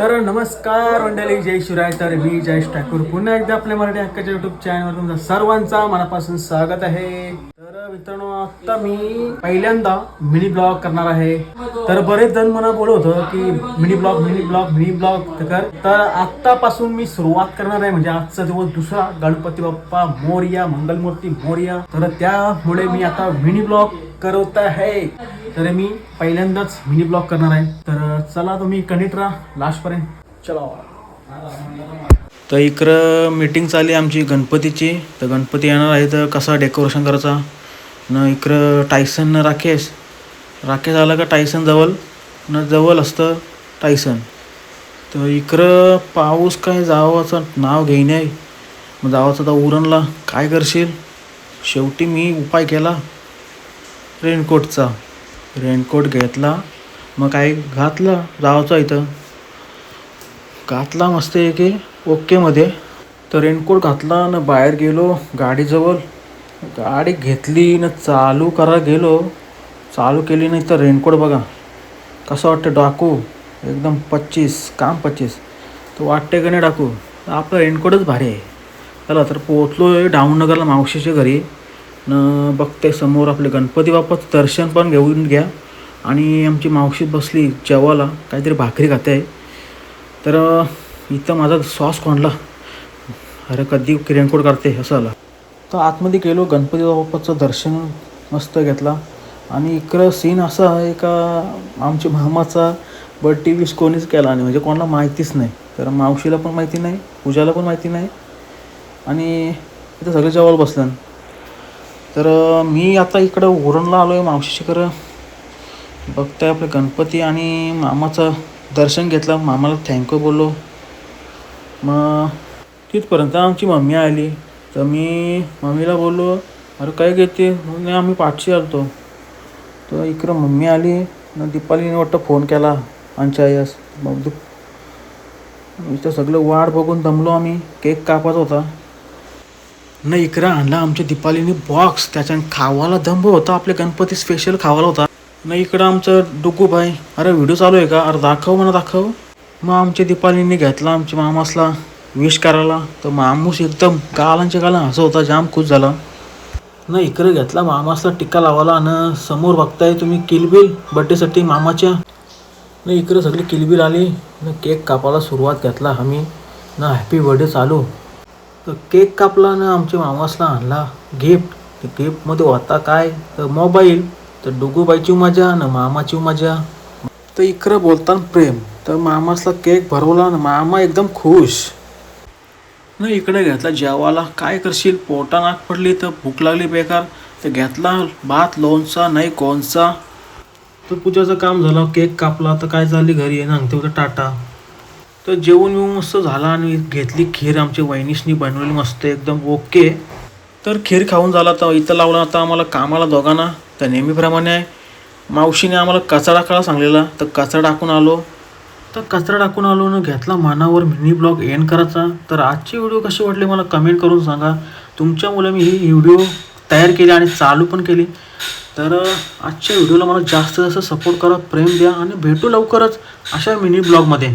तर नमस्कार मंडळी जय शिवराय. तर मी जयेश ठाकूर. पुन्हा एकदा आपल्या मराठी हक्काच्या युट्यूब चॅनलवर तुमचा सर्वांचा मनापासून स्वागत आहे. तर मित्रांनो आता मी पहिल्यांदा मिनी ब्लॉग करणार आहे. तर बरेच जण मला बोलत होतं की mini blog mini blog mini blog कर. तर आत्तापासून मी सुरुवात करणार आहे. म्हणजे आजचा दिवस दुसरा. गणपती बाप्पा मोर्या मंगलमूर्ती मोर्या. तर त्यामुळे मी आता मिनी ब्लॉग करत आहे तर मी पहिल्यांदाच मिनी ब्लॉग करणार आहे. तर चला तुम्ही कनेक्ट राहा लास्टपर्यंत चला तर इकडं मीटिंग चालली आमची गणपतीची. तर गणपती येणार आहे तर कसा डेकोरेशन करायचा? न इकडं टायसन न राकेश. राकेश आला का टायसन जवळ? न जवळ असतं टायसन तर इकडं पाऊस काय जावाचं नाव घेणे मग जावाचं तर उरणला काय करशील? शेवटी मी उपाय केला. रेनकोटचा. रेनकोट घेतला मग काय घातला जावाचा इथं. घातला मस्त एक ओकेमध्ये तर रेनकोट घातला न बाहेर गेलो गाडीजवळ. गाडी घेतली न चालू करा गेलो. चालू केली नाही तर रेनकोट बघा. कसं वाटतं डाकू? एकदम पच्चीस काम पच्चीस. तर वाटते का नाही डाकू? आपलं रेनकोटच भारी आहे. चला तर पोचलो डाऊननगरला मावशीच्या घरी. न बघते समोर आपले गणपती बाप्पाचं दर्शन पण घेऊन घ्या. आणि आमची मावशी बसली जेवायला काहीतरी भाकरी खाते आहे. तर इथं माझा सॉस कोंडला. अरे कधी रेनकोट करते असं आला. तर आतमध्ये गेलो गणपती बाप्पाचं दर्शन मस्त घेतला. आणि इकडं सीन असा आहे का आमच्या मामाचा बर्थडे विश कोणीच केला नाही म्हणजे कोणाला माहितीच नाही. तर मावशीला पण माहिती नाही पूजाला पण माहिती नाही. आणि इथं सगळे जवळ बसलं तर मी आता इकडं उरणला आलो आहे मावशीकडं बघताय आपले गणपती आणि मामाचं दर्शन घेतलं. मामाला थँक्यू बोललो. मग तिथपर्यंत आमची मम्मी आली. तर मी मम्मीला बोललो अरे काय घेते? नाही आम्ही पाठशी आलतो. तर इकडं मम्मी आली. न दीपालीने वाटतं फोन केला आमच्या आईस मग इथं सगळं वाट बघून दमलो आम्ही. केक कापत होता. न इकडं आणला आमच्या दीपालीने बॉक्स त्याच्यानं खावाला दंभ होता. आपल्या गणपती स्पेशल खावाला होता. न इकडं आमचं डुकू भाई अरे व्हिडिओ चालू आहे का? अरे दाखव म्हणा दाखव. मग आमच्या दीपालीने घेतला आमच्या मामासला विश करायला. तर मामूस एकदम गालांच्या काला हसं होता जाम खुश झाला. न इकडे घेतला मामासला टिक्का लावाला आणि समोर बघताय तुम्ही किलबिल बड्डेसाठी मामाच्या. न इकडे सगळी किलबिल आली. न केक कापायला सुरुवात घेतला आम्ही. ना हॅपी बर्थडे चालू. तर केक कापला ना आमच्या मामासला आणला. गिफ्ट तर गिफ्टमध्ये होता काय? तर मोबाईल तर डुगूबाईची मजा न मामाची मजा तर इकडं बोलताना प्रेम. तर मामासला केक भरवला ना मामा एकदम खुश. नाही इकडे घेतला जेवायला. काय करशील? पोटा नाक पडली तर भूक लागली बेकार. तर घेतला भात लोणचा नाही कोणचा. तर पूजाचं काम झालं. केक कापला. तर काय झाली? घरी सांगते होतं टाटा. तर जेवण बिवून मस्त झाला आणि घेतली खीर आमच्या वहिनीशनी बनवली मस्त एकदम ओके. तर खीर खाऊन झाला तर इथं लावला आता आम्हाला कामाला दोघांना तर नेहमीप्रमाणे मावशीने आम्हाला कचरा टाकायला सांगलेला तर कचरा टाकून आलो. तर कचरा टाकून आलो न घेतला मनावर मिनी ब्लॉग एंड करायचा. तर आजची व्हिडिओ कशी वाटली मला कमेंट करून सांगा. तुमच्यामुळे मी ही व्हिडिओ तयार केली आणि चालू पण केली. तर आजच्या व्हिडिओला मला जास्त जास्त सपोर्ट करा प्रेम द्या आणि भेटू लवकरच अशा मिनी ब्लॉगमध्ये